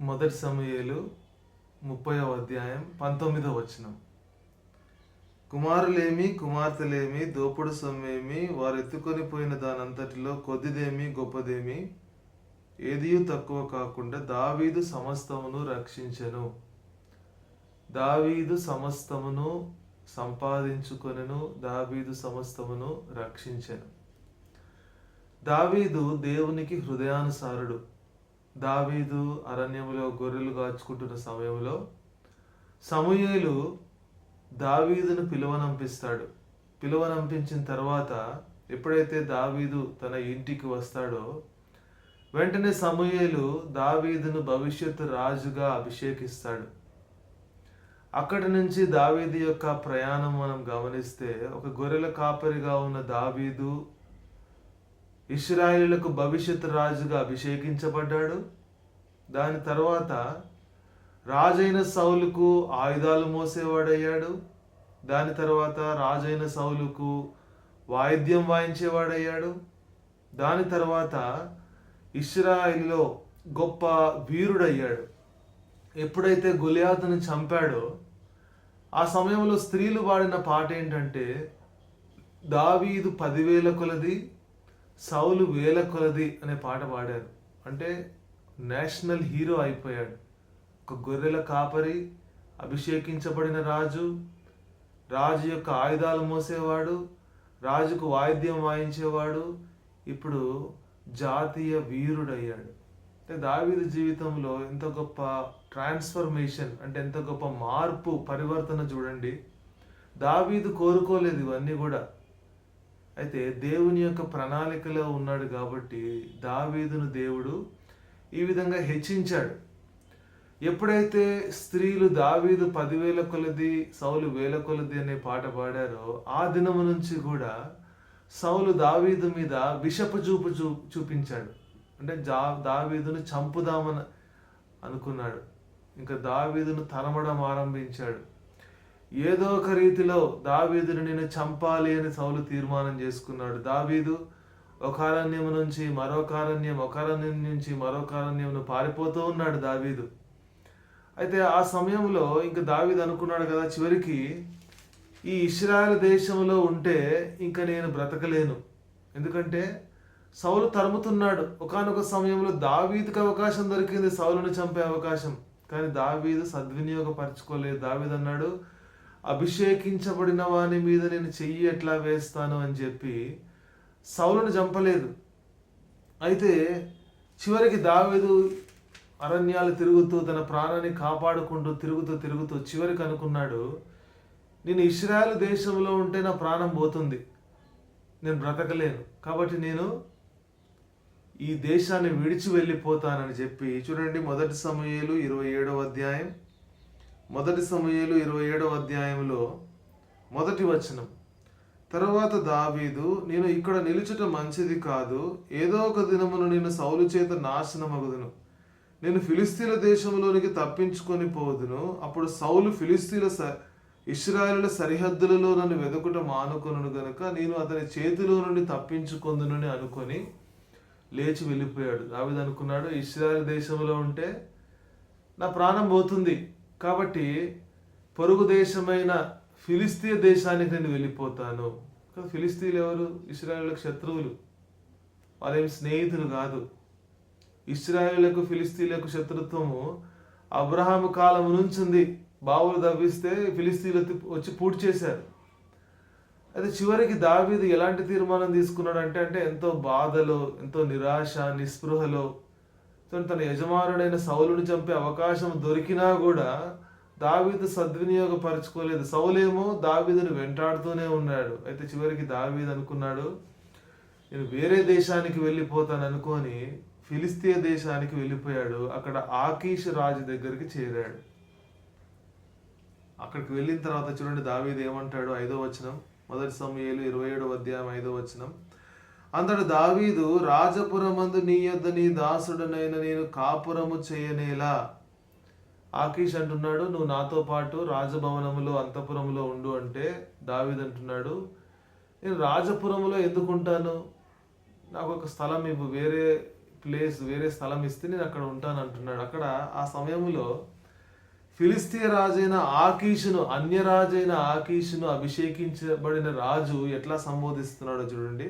మొదటి సమయాలు ముప్పైవ అధ్యాయం పంతొమ్మిదవ వచనం. కుమారులేమి కుమార్తెలేమి దోపుడు సొమ్మేమి వారు ఎత్తుకొని పోయిన దానంతటిలో కొద్దిదేమి గొప్పదేమి ఏదియూ తక్కువ కాకుండా దావీదు సమస్తమును రక్షించెను. దావీదు సమస్తమును సంపాదించుకొనెను దావీదు సమస్తమును రక్షించెను. దావీదు దేవునికి హృదయానుసారుడు. దావీదు అరణ్యములో గొర్రెలు కాచుకుంటున్న సమయంలో సమూయేలు దావీదును పిలువనంపిస్తాడు. పిలువనంపించిన తర్వాత ఎప్పుడైతే దావీదు తన ఇంటికి వస్తాడో వెంటనే సమూయేలు దావీదును భవిష్యత్తు రాజుగా అభిషేకిస్తాడు. అక్కడి నుంచి దావీదు యొక్క ప్రయాణం మనం గమనిస్తే ఒక గొర్రెల కాపరిగా ఉన్న దావీదు ఇస్రాయేలులకు భవిష్యత్ రాజుగా అభిషేకించబడ్డాడు. దాని తర్వాత రాజైన సౌలుకు ఆయుధాలు మోసేవాడయ్యాడు. దాని తర్వాత రాజైన సౌలుకు వాయిద్యం వాయించేవాడయ్యాడు. దాని తర్వాత ఇస్రాయిల్లో గొప్ప వీరుడయ్యాడు. ఎప్పుడైతే గులియాతును చంపాడో ఆ సమయంలో స్త్రీలు పాడిన పాట ఏంటంటే దావీదు పదివేల కొలది సౌలు వేల కొలది అనే పాట పాడారు. అంటే నేషనల్ హీరో అయిపోయాడు. ఒక గొర్రెల కాపరి అభిషేకించబడిన రాజు రాజు యొక్క ఆయుధాలు మోసేవాడు రాజుకు వాయిద్యం వాయించేవాడు ఇప్పుడు జాతీయ వీరుడయ్యాడు. అంటే దావీదు జీవితంలో ఎంత గొప్ప ట్రాన్స్ఫర్మేషన్ అంటే ఎంత గొప్ప మార్పు పరివర్తన చూడండి. దావీదు కోరుకోలేదు ఇవన్నీ కూడా. అయితే దేవుని యొక్క ప్రణాళికలో ఉన్నాడు కాబట్టి దావీదును దేవుడు ఈ విధంగా హెచ్చించాడు. ఎప్పుడైతే స్త్రీలు దావీదు పదివేల కొలది సౌలు వేల కొలది అనే పాట పాడారో ఆ దినము నుంచి కూడా సౌలు దావీదు మీద విషపు చూపు చూ చూపించాడు. అంటే జా దావీదును చంపుదామని అనుకున్నాడు. ఇంకా దావీదును తరమడం ఆరంభించాడు. ఏదో ఒక రీతిలో దావీదుని నేను చంపాలి అని సౌలు తీర్మానం చేసుకున్నాడు. దావీదు ఒక అరణ్యం నుంచి మరొక అరణ్యం ఒక అరణ్యం నుంచి మరొక అరణ్యంను పారిపోతూ ఉన్నాడు దావీదు. అయితే ఆ సమయంలో ఇంకా దావీదు అనుకున్నాడు కదా చివరికి ఈ ఇస్రాయల్ దేశంలో ఉంటే ఇంకా నేను బ్రతకలేను. ఎందుకంటే సౌలు తరుముతున్నాడు. ఒకానొక సమయంలో దావీదుకి అవకాశం దొరికింది సౌలును చంపే అవకాశం. కానీ దావీదు సద్వినియోగపరచుకోలేదు. దావీదు అన్నాడు అభిషేకించబడిన వాని మీద నేను చెయ్యి ఎట్లా వేస్తాను అని చెప్పి సౌలను చంపలేదు. అయితే చివరికి దావేదు అరణ్యాలు తిరుగుతూ తన ప్రాణాన్ని కాపాడుకుంటూ తిరుగుతూ తిరుగుతూ చివరికి అనుకున్నాడు నేను ఇస్రాయల్ దేశంలో ఉంటే నా ప్రాణం పోతుంది. నేను బ్రతకలేను. కాబట్టి నేను ఈ దేశాన్ని విడిచి వెళ్ళిపోతానని చెప్పి చూడండి మొదటి సమయాలు ఇరవై ఏడవ అధ్యాయం. మొదటి సమయాలు ఇరవై ఏడవ అధ్యాయంలో మొదటి వచనం. తర్వాత దావీదు నేను ఇక్కడ నిలుచుట మంచిది కాదు. ఏదో ఒక దినమును నేను సౌలు చేత నాశనమగుదును. నేను ఫిలిస్తీన్ల దేశంలోనికి తప్పించుకొని పోదును. అప్పుడు సౌలు ఫిలిస్తీన్ల స ఇస్రాయలుల సరిహద్దులలో నన్ను వెదకుట మానుకొను గనుక నేను అతని చేతిలో నుండి తప్పించుకొందునని అనుకొని లేచి వెళ్ళిపోయాడు. దావీదు అనుకున్నాడు దేశంలో ఉంటే నా ప్రాణం పోతుంది. కాబట్టి పొరుగు దేశమైన ఫిలిస్తీయ దేశానికి నేను వెళ్ళిపోతాను. ఫిలిస్తీన్లు ఎవరు? ఇస్రాయేళ్ళకు శత్రువులు. వాళ్ళేమి స్నేహితులు కాదు. ఇస్రాయేళ్ళకు ఫిలిస్తీన్లకు శత్రుత్వము అబ్రహాం కాలం నుంచి ఉంది. బావులు దవ్విస్తే ఫిలిస్తీన్లు వచ్చి పూర్తి చేశారు. అయితే చివరికి దావీదు ఎలాంటి తీర్మానం తీసుకున్నాడు అంటే అంటే ఎంతో బాధలో ఎంతో నిరాశ నిస్పృహలో తన యజమానుడైన సౌలుని చంపే అవకాశం దొరికినా కూడా దావీదు సద్వినియోగపరచుకోలేదు. సౌలేమో దావీదును వెంటాడుతూనే ఉన్నాడు. అయితే చివరికి దావీదు అనుకున్నాడు నేను వేరే దేశానికి వెళ్ళిపోతాను అనుకొని ఫిలిస్తీయ దేశానికి వెళ్ళిపోయాడు. అక్కడ ఆకీష్ రాజు దగ్గరికి చేరాడు. అక్కడికి వెళ్ళిన తర్వాత చూడండి దావీదు ఏమంటాడు? ఐదో వచనం. మొదటి సమయాలు ఇరవై ఏడో అధ్యాయం ఐదో వచనం. అందడు దావీదు రాజపురమందు నీ యొద్ద నీ దాసుడనైన నేను కాపురము చేయనేలా. ఆకీష్ అంటున్నాడు నువ్వు నాతో పాటు రాజభవనములో అంతపురములో ఉండు అంటే దావీద్ అంటున్నాడు నేను రాజపురములో ఎందుకుంటాను? నాకు ఒక స్థలం ఇవ్వు వేరే ప్లేస్ వేరే స్థలం ఇస్తే నేను అక్కడ ఉంటాను అంటున్నాడు. అక్కడ ఆ సమయంలో ఫిలిస్తీయ రాజైన ఆకీషును అన్యరాజైన ఆకీషును అభిషేకించబడిన రాజు ఎట్లా సంబోధిస్తున్నాడో చూడండి.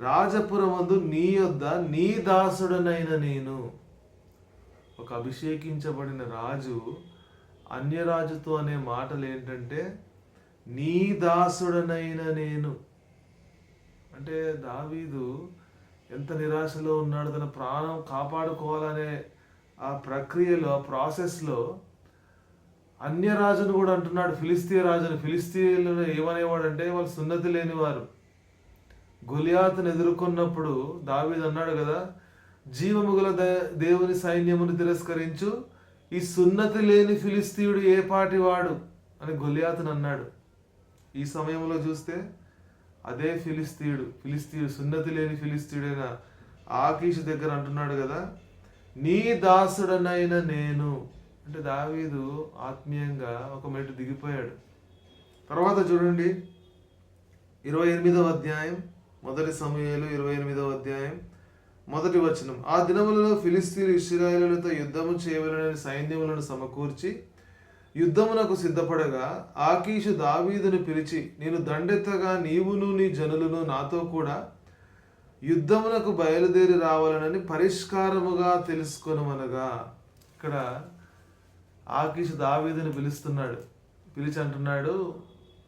రాజపురమందు నీ యొద్ద నీ దాసుడనైన నేను. ఒక అభిషేకించబడిన రాజు అన్యరాజుతో అనే మాటలు ఏంటంటే నీ దాసుడనైన నేను. అంటే దావీదు ఎంత నిరాశలో ఉన్నాడు తన ప్రాణం కాపాడుకోవాలనే ఆ ప్రక్రియలో ఆ ప్రాసెస్లో అన్యరాజును కూడా అంటున్నాడు ఫిలిస్తీన్ రాజును. ఏమనేవాడు అంటే వాళ్ళు సున్నతి లేనివారు. గులియాతను ఎదుర్కొన్నప్పుడు దావీదు అన్నాడు కదా జీవము గల దే- దేవుని సైన్యమును తిరస్కరించు ఈ సున్నతి లేని ఫిలిస్తీయుడు ఏ పాటి వాడు? అని గొలియాతను అన్నాడు. ఈ సమయంలో చూస్తే అదే ఫిలిస్తీయుడు ఫిలిస్తీయుడు సున్నతి లేని ఫిలిస్తీయుడైన ఆకీష్ దగ్గర అంటున్నాడు కదా నీ దాసుడనైన నేను. అంటే దావీదు ఆత్మీయంగా ఒక మెట్టు దిగిపోయాడు. తర్వాత చూడండి ఇరవై ఎనిమిదవ అధ్యాయం. మొదటి సమయాలు ఇరవై ఎనిమిదవ అధ్యాయం మొదటి వచనం. ఆ దినములలో ఫిలిస్తీన్ ఇస్రాయేలులతో యుద్ధము చేయవలనని సైన్యములను సమకూర్చి యుద్ధమునకు సిద్ధపడగా ఆకీషు దావీదును పిలిచి నేను దండెత్తగా నీవును నీ జనులను నాతో కూడా యుద్ధమునకు బయలుదేరి రావాలనని పరిష్కారముగా తెలుసుకొనమనగా. ఇక్కడ ఆకీషు దావీదుని పిలుస్తున్నాడు. పిలిచి అంటున్నాడు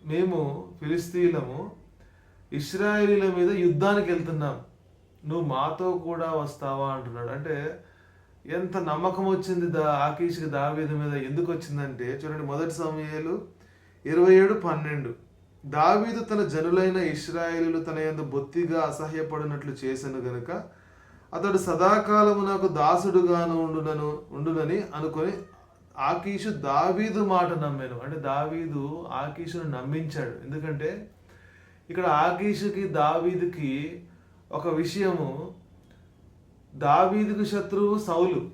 మేము ఫిలిస్తీలము ఇస్రాయేలీల మీద యుద్ధానికి వెళ్తున్నాం. నువ్వు మాతో కూడా వస్తావా అంటున్నాడు. అంటే ఎంత నమ్మకం వచ్చింది దా ఆకీష్కి దావీదు మీద ఎందుకు వచ్చిందంటే చూడండి మొదటి సమయాలు ఇరవై ఏడు పన్నెండు. దావీదు తన జనులైన ఇస్రాయేలీలు తన ఎందు బొత్తిగా అసహ్యపడినట్లు చేశాను గనుక అతడు సదాకాలము నాకు దాసుడుగాను ఉండునను ఉండునని అనుకొని ఆకీషు దావీదు మాట నమ్మాను. అంటే దావీదు ఆకీషును నమ్మించాడు. ఎందుకంటే ఇక్కడ ఆకీషుకి దావీదుకి ఒక విషయము. దావీదుకు శత్రువు సౌలు.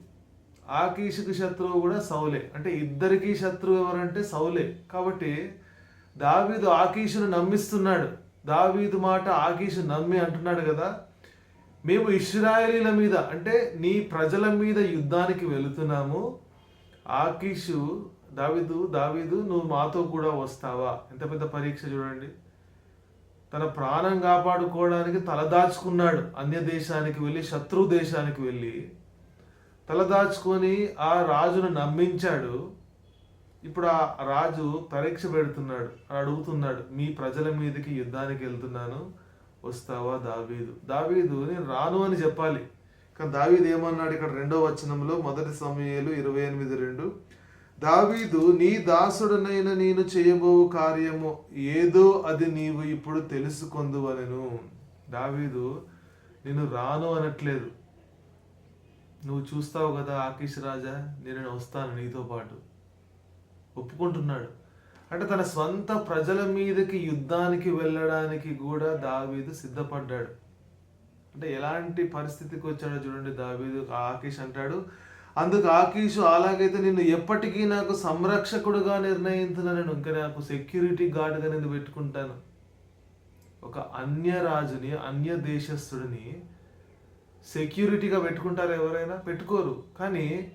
ఆకీషుకు శత్రువు కూడా సౌలే. అంటే ఇద్దరికి శత్రువు ఎవరంటే సౌలే. కాబట్టి దావీదు ఆకీషును నమ్మిస్తున్నాడు. దావీదు మాట ఆకీషు నమ్మి అంటున్నాడు కదా. మేము ఇస్రాయేలీల మీద అంటే నీ ప్రజల మీద యుద్ధానికి వెళుతున్నాము. ఆకీషు దావీదు దావీదు నువ్వు మాతో కూడా వస్తావా? ఎంత పెద్ద పరీక్ష చూడండి. తన ప్రాణం కాపాడుకోవడానికి తలదాచుకున్నాడు అన్య దేశానికి వెళ్ళి శత్రు దేశానికి వెళ్ళి. తలదాచుకొని ఆ రాజును నమ్మించాడు. ఇప్పుడు ఆ రాజు పరీక్ష పెడుతున్నాడు. అడుగుతున్నాడు మీ ప్రజల మీదకి యుద్ధానికి వెళ్తున్నాను. వస్తావా దావీదు? దావీదు నేను రాను అని చెప్పాలి. కానీ దావీదు ఏమన్నాడు? ఇక్కడ రెండో వచనంలో మొదటి సమయాలు ఇరవై ఎనిమిది రెండు. దావీదు నీ దాసుడనైన నేను చేయబోవు కార్యము ఏదో అది నీవు ఇప్పుడు తెలుసుకొందువలను. దావీదు నేను రాను అనట్లేదు. నువ్వు చూస్తావు కదా ఆకీష్ రాజా నేను వస్తాను నీతో పాటు. ఒప్పుకుంటున్నాడు. అంటే తన స్వంత ప్రజల మీదకి యుద్ధానికి వెళ్ళడానికి కూడా దావీదు సిద్ధపడ్డాడు. అంటే ఎలాంటి పరిస్థితికి వచ్చాడో చూడండి దావీదు ఆకేష్ అంటాడు అందుకు ఆకీషు అలాగైతే నిన్ను ఎప్పటికీ నాకు సంరక్షకుడుగా నిర్ణయించిన నేను ఇంకా నాకు సెక్యూరిటీ గార్డ్గా నేను పెట్టుకుంటాను. ఒక అన్య రాజుని అన్య దేశస్థుడిని సెక్యూరిటీగా పెట్టుకుంటారు ఎవరైనా? పెట్టుకోరు. కానీ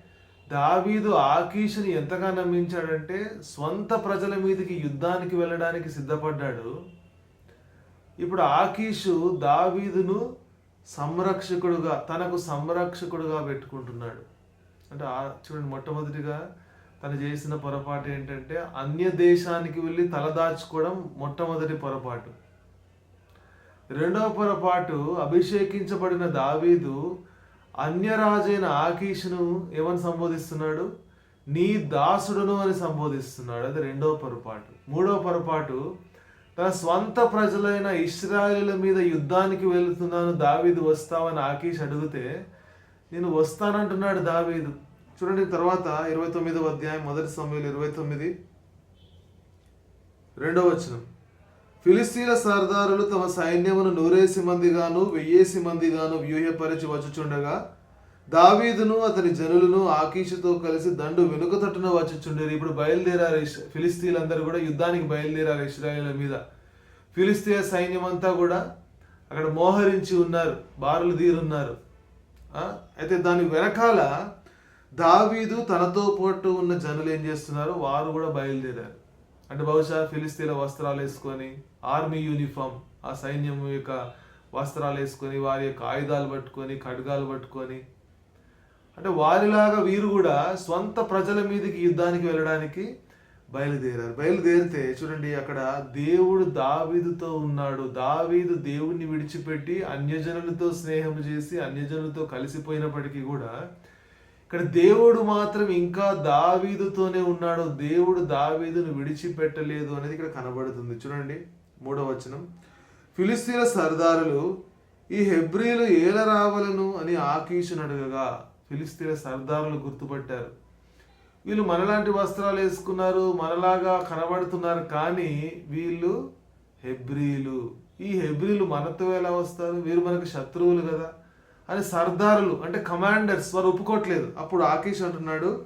దావీదు ఆకీషుని ఎంతగా నమ్మించాడంటే స్వంత ప్రజల మీదకి యుద్ధానికి వెళ్ళడానికి సిద్ధపడ్డాడు. ఇప్పుడు ఆకీషు దావీదును సంరక్షకుడుగా తనకు సంరక్షకుడుగా పెట్టుకుంటున్నాడు. అంటే ఆ- చూడండి మొట్టమొదటిగా తను చేసిన పొరపాటు ఏంటంటే అన్య దేశానికి వెళ్ళి తలదాచుకోవడం మొట్టమొదటి పొరపాటు. రెండవ పొరపాటు అభిషేకించబడిన దావీదు అన్యరాజైన ఆకీషును ఏమని సంబోధిస్తున్నాడు? నీ దాసుడును అని సంబోధిస్తున్నాడు. అది రెండవ పొరపాటు. మూడవ పొరపాటు తన స్వంత ప్రజలైన ఇస్రాయిల మీద యుద్ధానికి వెళుతున్నాను దావీదు వస్తావని ఆకీష్ అడిగితే నేను వస్తానంటున్నాడు దావీదు. చూడండి తర్వాత ఇరవై తొమ్మిదవ అధ్యాయం మొదటి సమయంలో ఇరవై తొమ్మిది. రెండవ వచనం. ఫిలిస్తీన్ల సర్దారులు తమ సైన్యమును నూరేసి మందిగాను వెయ్యేసి మందిగాను వ్యూహపరిచి వచ్చుచుండగా దావీదును అతని జనులను ఆకీషుతో కలిసి దండు వెనుక తట్టున వచ్చుచుండేరు. ఇప్పుడు బయలుదేరారు ఫిలిస్తీన్లందరూ కూడా యుద్ధానికి బయలుదేరారు ఇస్రాయేల్ మీద. ఫిలిస్తీయ సైన్యం అంతా కూడా అక్కడ మోహరించి ఉన్నారు బారులు తీరున్నారు. అయితే దాని వెనకాల దావీదు తనతో పాటు ఉన్న జనులు ఏం చేస్తున్నారు? వారు కూడా బయలుదేరారు. అంటే బహుశా ఫిలిస్తీన్ల వస్త్రాలు వేసుకొని ఆర్మీ యూనిఫామ్ ఆ సైన్యం యొక్క వస్త్రాలు వేసుకొని వారి యొక్క ఆయుధాలు పట్టుకొని ఖడ్గాలు పట్టుకొని. అంటే వారిలాగా వీరు కూడా స్వంత ప్రజల మీదకి యుద్ధానికి వెళ్ళడానికి బయలుదేరారు. బయలుదేరితే చూడండి అక్కడ దేవుడు దావీదుతో ఉన్నాడు. దావీదు దేవుణ్ణి విడిచిపెట్టి అన్యజనులతో స్నేహం చేసి అన్యజనులతో కలిసిపోయినప్పటికీ కూడా ఇక్కడ దేవుడు మాత్రం ఇంకా దావీదుతోనే ఉన్నాడు. దేవుడు దావీదును విడిచిపెట్టలేదు అనేది ఇక్కడ కనబడుతుంది. చూడండి మూడవ వచనం. ఫిలిస్తీన్ల సర్దారులు ఈ హెబ్రిలు ఏల రావలను? అని ఆకీషును అడగగా ఫిలిస్తీన్ల సర్దారులు గుర్తుపట్టారు. వీళ్ళు మనలాంటి వస్త్రాలు వేసుకున్నారు మనలాగా కనబడుతున్నారు కానీ వీళ్ళు హెబ్రీలు. ఈ హెబ్రీలు మనతో ఎలా వస్తారు? వీరు మనకు శత్రువులు కదా. అని సర్దారులు అంటే కమాండర్స్ వారు ఒప్పుకోవట్లేదు అప్పుడు ఆకీష్ అంటున్నాడు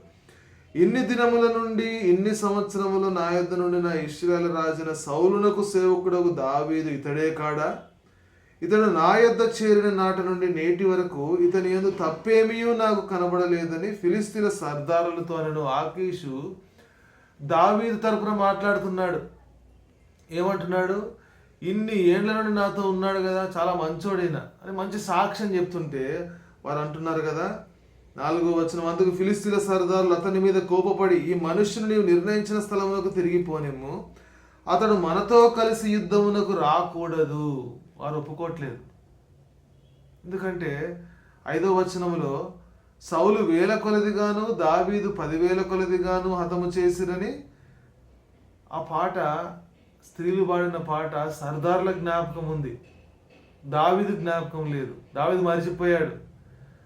ఇన్ని దినముల నుండి ఇన్ని సంవత్సరములు నా యొద్ద నుండి నా ఇస్రాయల్ రాజున సౌలునకు సేవకుడకు దావీదు ఇతడే కాడా? ఇతడు నా యొద్ద చేరిన నాటి నుండి నేటి వరకు ఇతని ఎందు తప్పేమీ నాకు కనబడలేదని ఫిలిస్తీన్ సర్దారులతో నేను ఆకీషు దావీదు తరపున మాట్లాడుతున్నాడు. ఏమంటున్నాడు? ఇన్ని ఏండ్ల నుండి నాతో ఉన్నాడు కదా చాలా మంచోడైన. అని మంచి సాక్ష్యం చెప్తుంటే వారు అంటున్నారు కదా నాలుగో వచ్చిన అందుకు ఫిలిస్తీన్ల సర్దారులు అతని మీద కోపపడి ఈ మనుష్యుని నీవు నిర్ణయించిన స్థలమునకు తిరిగిపోనేము అతడు మనతో కలిసి యుద్ధమునకు రాకూడదు. వారు ఒప్పుకోవట్లేదు. ఎందుకంటే ఐదో వచనములో సౌలు వేల కొలదిగాను దావీదు పదివేల కొలదిగాను హతము చేసిరని ఆ పాట స్త్రీలు పాడిన పాట సర్దార్ల జ్ఞాపకం ఉంది. దావిదు జ్ఞాపకం లేదు. దావీదు మరిచిపోయాడు.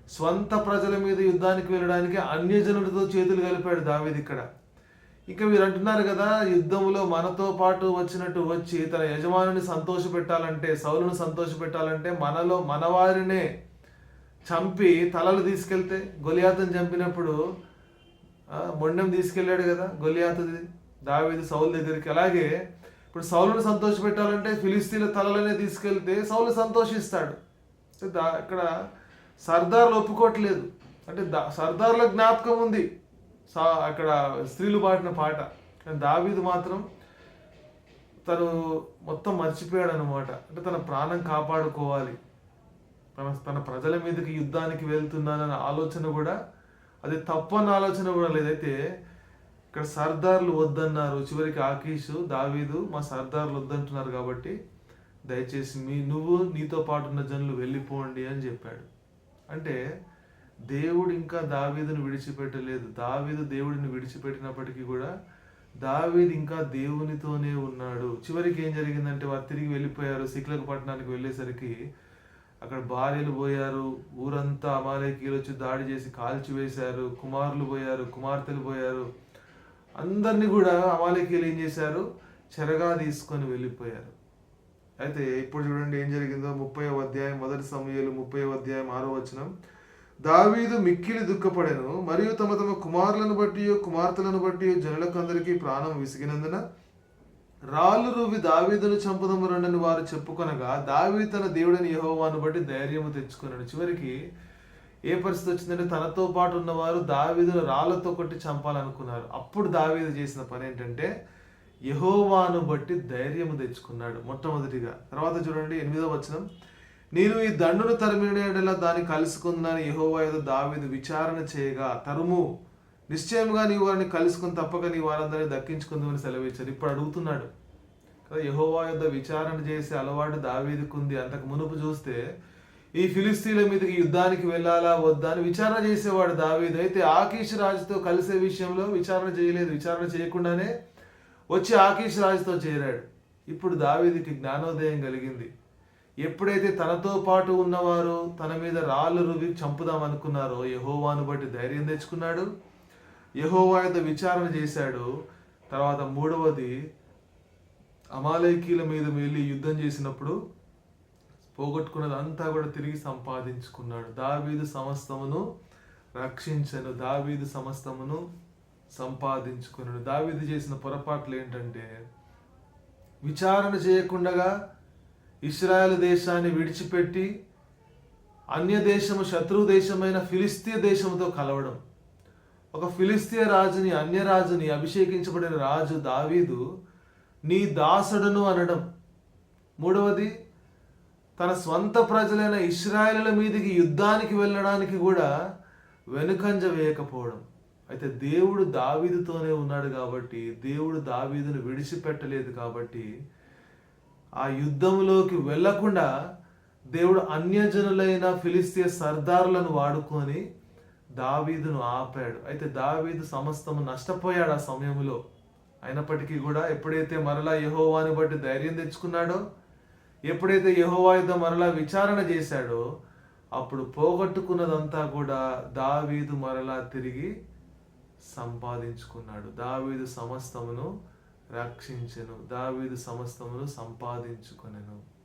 స్వంత ప్రజల మీద యుద్ధానికి వెళ్ళడానికి అన్యజనులతో చేతులు కలిపాడు దావిది ఇక్కడ. ఇక మీరు అంటున్నారు కదా యుద్ధంలో మనతో పాటు వచ్చినట్టు వచ్చి తన యజమానుని సంతోష పెట్టాలంటే సౌలును సంతోష పెట్టాలంటే మనలో మనవారినే చంపి తలలు తీసుకెళ్తే గొలియాతను చంపినప్పుడు మొండెం తీసుకెళ్ళాడు కదా గొలియాతది దావేది సౌలు దగ్గరికి. అలాగే ఇప్పుడు సౌలును సంతోష పెట్టాలంటే ఫిలిస్తీన్ల తలలనే తీసుకెళ్తే సౌలు సంతోషిస్తాడు. దా ఇక్కడ సర్దార్లు ఒప్పుకోవట్లేదు. అంటే దా సర్దార్ల జ్ఞాపకం ఉంది. సా అక్కడ స్త్రీలు పాడిన పాట. కానీ దావీదు మాత్రం తను మొత్తం మర్చిపోయాడు అనమాట అంటే తన ప్రాణం కాపాడుకోవాలి. తన తన ప్రజల మీదకి యుద్ధానికి వెళ్తున్నానన్న ఆలోచన కూడా అది తప్పన్న ఆలోచన కూడా లేదైతే ఇక్కడ సర్దార్లు వద్దన్నారు. చివరికి ఆకీషు దావీదు మా సర్దార్లు వద్దంటున్నారు కాబట్టి దయచేసి మీ నువ్వు నీతో పాటు ఉన్న జనులు వెళ్ళిపోండి అని చెప్పాడు. అంటే దేవుడు ఇంకా దావీదును విడిచిపెట్టలేదు. దావీదు దేవుడిని విడిచిపెట్టినప్పటికీ కూడా దావీదు ఇంకా దేవునితోనే ఉన్నాడు. చివరికి ఏం జరిగిందంటే వారు తిరిగి వెళ్ళిపోయారు. సిక్లకు పట్టణానికి వెళ్ళేసరికి అక్కడ భార్యలు పోయారు. ఊరంతా అమాలేకీలు వచ్చి దాడి చేసి కాల్చివేశారు. కుమారులు పోయారు కుమార్తెలు పోయారు. అందరినీ కూడా అమాలేకీలు ఏం చేశారు? చెరగా తీసుకొని వెళ్ళిపోయారు. అయితే ఇప్పుడు చూడండి ఏం జరిగిందో ముప్పై అధ్యాయం మొదటి సమయాలు ముప్పై అధ్యాయం ఆరో వచనం. దావీదు మిక్కిలి దుఃఖపడెను మరియు తమ తమ కుమారులను బట్టి కుమార్తెలను బట్టి జనులకందరికీ ప్రాణం విసిగినందున రాళ్ళు రువి దావీదును చంపదము రండని వారు చెప్పుకొనగా దావీ తన దేవుడని యహోవాను బట్టి ధైర్యము తెచ్చుకున్నాడు చివరికి ఏ పరిస్థితి వచ్చిందంటే తనతో పాటు ఉన్నవారు దావీదును రాళ్ళతో కొట్టి చంపాలనుకున్నారు. అప్పుడు దావీదు చేసిన పని ఏంటంటే యహోవాను బట్టి ధైర్యము తెచ్చుకున్నాడు మొట్టమొదటిగా. తర్వాత చూడండి ఎనిమిదో వచనం. నేను ఈ దండును తరిమినలా దాన్ని కలుసుకుందని యహోవా ఏదో దావీదు విచారణ చేయగా తరుము. నిశ్చయంగా నీవు వారిని కలుసుకుని తప్పక నీ వారందరినీ దక్కించుకుందామని సెలవిచ్చారు ఇప్పుడు అడుగుతున్నాడు. కదా యహోవా యుద్ధ విచారణ చేసే అలవాటు దావీదుకుంది. అంతకు మునుపు చూస్తే ఈ ఫిలిస్తీన్ల మీదకి యుద్ధానికి వెళ్ళాలా వద్దా అని విచారణ చేసేవాడు దావీదు. అయితే ఆకీష్ రాజుతో కలిసే విషయంలో విచారణ చేయలేదు. విచారణ చేయకుండానే వచ్చి ఆకీష్ రాజుతో చేరాడు. ఇప్పుడు దావీదికి జ్ఞానోదయం కలిగింది. ఎప్పుడైతే తనతో పాటు ఉన్నవారు తన మీద రాళ్ళు రువి చంపుదాం అనుకున్నారో యహోవాను బట్టి ధైర్యం తెచ్చుకున్నాడు. యహోవా యొక్క విచారణ చేశాడు. తర్వాత మూడవది అమాలయకీల మీద వెళ్ళి యుద్ధం చేసినప్పుడు పోగొట్టుకున్నది అంతా కూడా తిరిగి సంపాదించుకున్నాడు. దావీదు సమస్తమును రక్షించను దావీదు సమస్తమును సంపాదించుకున్నాడు. దావీదు చేసిన పొరపాట్లు ఏంటంటే విచారణ చేయకుండగా ఇస్రాయల్ దేశాన్ని విడిచిపెట్టి అన్య దేశము శత్రు దేశమైన ఫిలిస్తీయ దేశంతో కలవడం. ఒక ఫిలిస్తీయ రాజుని అన్య రాజుని అభిషేకించబడిన రాజు దావీదు నీ దాసుడును అనడం. మూడవది తన స్వంత ప్రజలైన ఇస్రాయలుల మీదికి యుద్ధానికి వెళ్ళడానికి కూడా వెనుకంజ వేయకపోవడం. అయితే దేవుడు దావీదుతోనే ఉన్నాడు కాబట్టి దేవుడు దావీదును విడిచిపెట్టలేదు కాబట్టి ఆ యుద్ధంలోకి వెళ్ళకుండా దేవుడు అన్యజనులైన ఫిలిస్తీయ సర్దారులను వాడుకొని దావీదును ఆపాడు. అయితే దావీదు సమస్తము నష్టపోయాడు ఆ సమయంలో. అయినప్పటికీ కూడా ఎప్పుడైతే మరలా యహోవాని బట్టి ధైర్యం తెచ్చుకున్నాడో ఎప్పుడైతే యహోవా యుద్ధం మరలా విచారణ చేశాడో అప్పుడు పోగొట్టుకున్నదంతా కూడా దావీదు మరలా తిరిగి సంపాదించుకున్నాడు. దావీదు సమస్తమును రక్షించెను. దావీదు సమస్తమును సంపాదించుకొనెను.